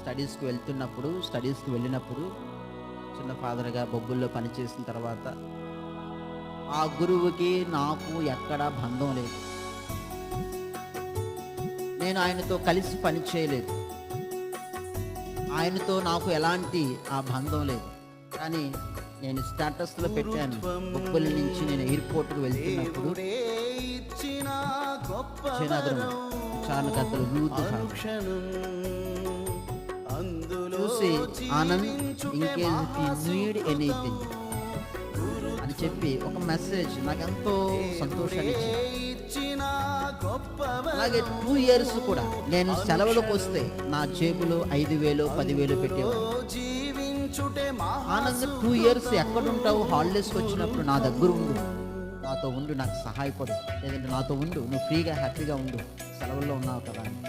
స్టడీస్కి వెళ్తున్నప్పుడు స్టడీస్కి వెళ్ళినప్పుడు చిన్న ఫాదర్గా బొబ్బుల్లో పనిచేసిన తర్వాత ఆ గురువుకి నాకు ఎక్కడ బంధం లేదు. నేను ఆయనతో కలిసి పని చేయలేదు. ఆయనతో నాకు ఎలాంటి ఆ బంధం లేదు. కానీ నేను స్టేటస్లో పెట్టాను. బొబ్బుల నుంచి నేను ఎయిర్పోర్ట్కి వెళ్తున్నప్పుడు దేవుడే ఇచ్చిన గొప్ప చూసి ఆనంద్ ఇంకేజ్ నీడ్ ఎనీథింగ్ అని చెప్పి ఒక మెసేజ్ నాకు ఎంతో సంతోషాన్ని అలాగే టూ ఇయర్స్ కూడా నేను సెలవులకు వస్తే నా జేబులో ఐదు వేలు పదివేలు పెట్టేవాడు ఆనంద్ టూ ఇయర్స్ ఎక్కడుంటావు? హాలిడేస్కి వచ్చినప్పుడు నా దగ్గర ఉండు. నాతో ఉండు నాకు సహాయపడు. లేదంటే నాతో ఉండు. నువ్వు ఫ్రీగా హ్యాపీగా ఉండు. సెలవుల్లో ఉన్నావు కదా అని.